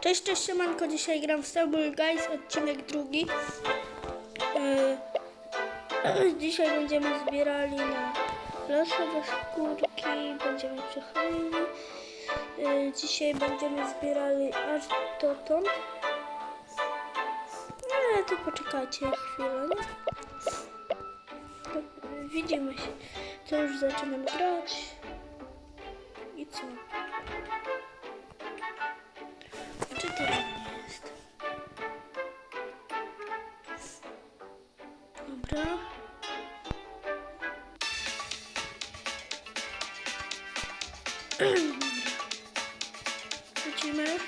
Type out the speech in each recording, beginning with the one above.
Cześć, cześć, siemanko, dzisiaj gram w Stable Guys, odcinek drugi. Yy, dzisiaj będziemy zbierali na losowe skórki, będziemy przechodzili. Yy, dzisiaj będziemy zbierali aż dotąd. Ale to poczekajcie chwilę, widzimy się. To już zaczynamy grać. I co? Dobra. Lecimy.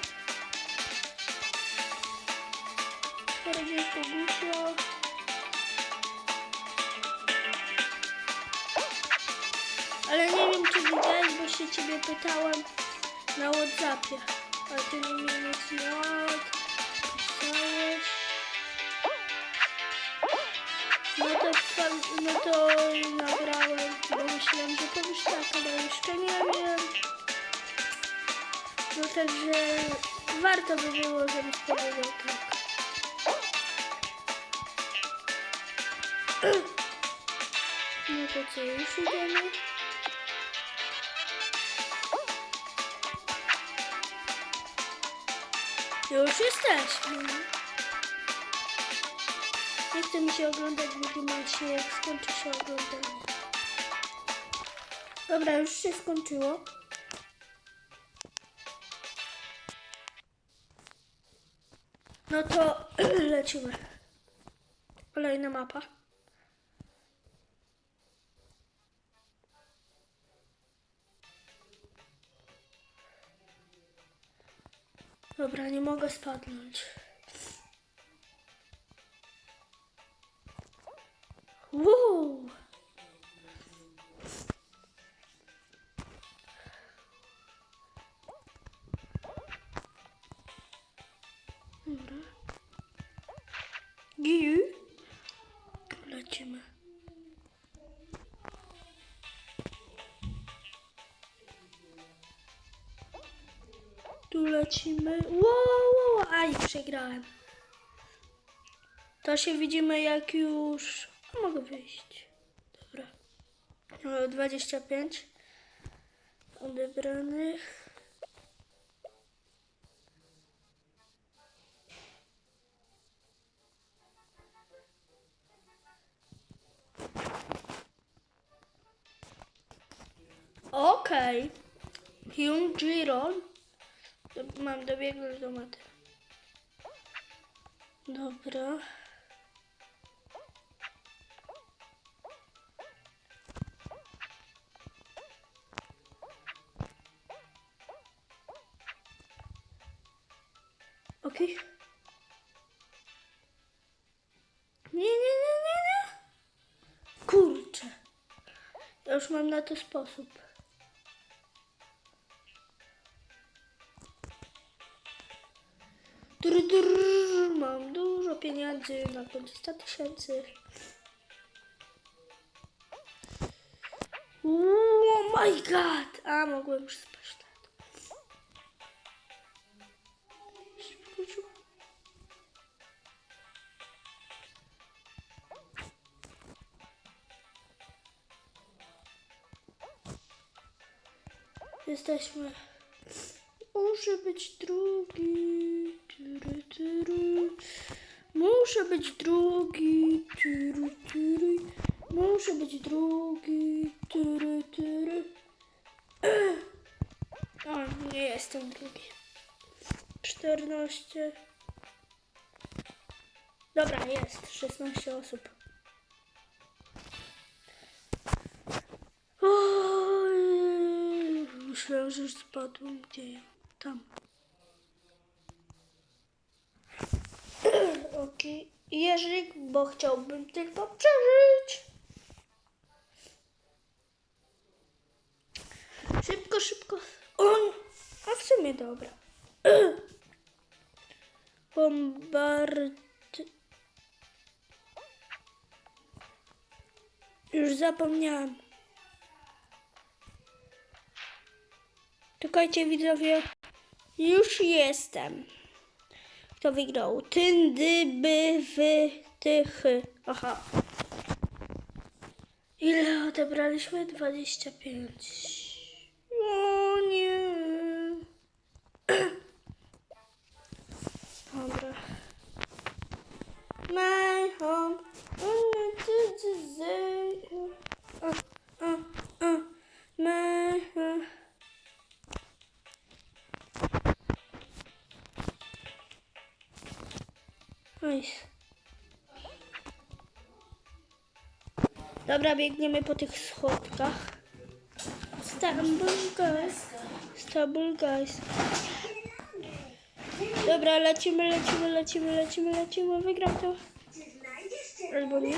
Bardziej pogłupio. Ale nie wiem, czy widać, bo się ciebie pytałem na Whatsappie. A ty mi nic nie odpisałeś. No to, no to nagrałem, bo myślałem, że powiesz tak, ale jeszcze nie wiem. No także warto by było, żebyś powiedział tak. No to co, już idziemy? Już jesteśmy. Nie chce mi się oglądać, się jak skończy się oglądanie. Dobra, już się skończyło. No to lecimy. Kolejna mapa. Dobra, nie mogę spadnąć. Tu lecimy. Wow, wow, aj, przegrałem. To się widzimy jak już... Mogę wyjść. Dobra. O, 25 odebranych. Okej. Hyun Jiron. Mam dobiegnąć do mety. Dobra. Okej. Nie, nie, nie, nie, nie. Kurczę. Ja już mam na to sposób. Pieniędzy na koncie 100 tysięcy. Oh my god! A, mogłem już spać na to. Jesteśmy. Muszę być drugi. Tury, tury. Muszę być drugi. Tury, tury. Muszę być drugi. Tury, tury. O, nie jestem drugi. 14. Dobra, jest. 16 osób. Oj, myślałem, że już spadłem. Gdzie ja? Tam. Okej. Jerzyk, bo chciałbym tylko przeżyć. Szybko, szybko. O, a w sumie dobra. Bombard... Już zapomniałam. Czekajcie widzowie. Już jestem. Kto wygrał? Tyndy, by, wy, ty, chy. Aha. Ile odebraliśmy? 25. O nie. Dobra. Nice. Dobra, biegniemy po tych schodkach. Stumble guys. Stumble guys. Dobra, lecimy, lecimy, lecimy, lecimy, lecimy. Wygram to. Albo nie.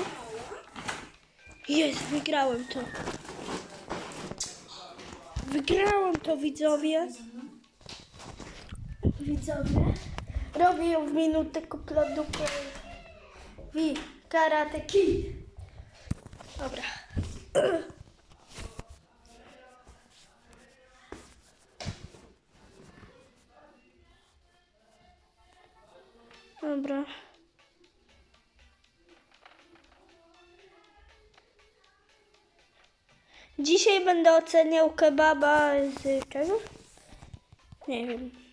Jest, wygrałem to. Wygrałem to, widzowie. Widzowie. Robię w minutę kupladukę. Wi, karate kid. Dobra. Dobra. Dzisiaj będę oceniał kebaba z czego? Nie wiem.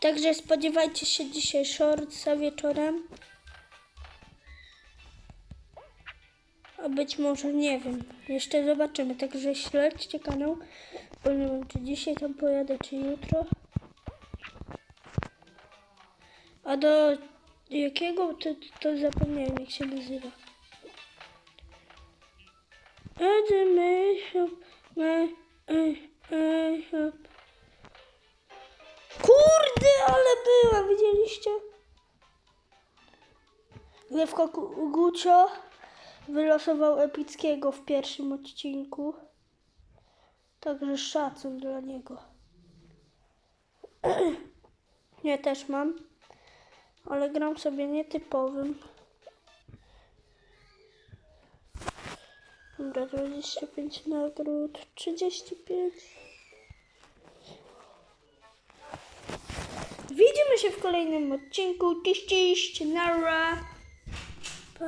Także spodziewajcie się dzisiaj shortsa wieczorem. A być może nie wiem. Jeszcze zobaczymy. Także śledźcie kanał. Bo nie wiem, czy dzisiaj tam pojadę, czy jutro. A do jakiego to, to zapomniałem, jak się nazywa. Edy my hop, my, ej, była, widzieliście? Lewko Gu- Gucio wylosował epickiego w pierwszym odcinku. Także szacun dla niego. Ja też mam, ale gram sobie nietypowym. Dobra, 25 nagród, 35. Widzimy się w kolejnym odcinku. Cześć, cześć, nara. Pa.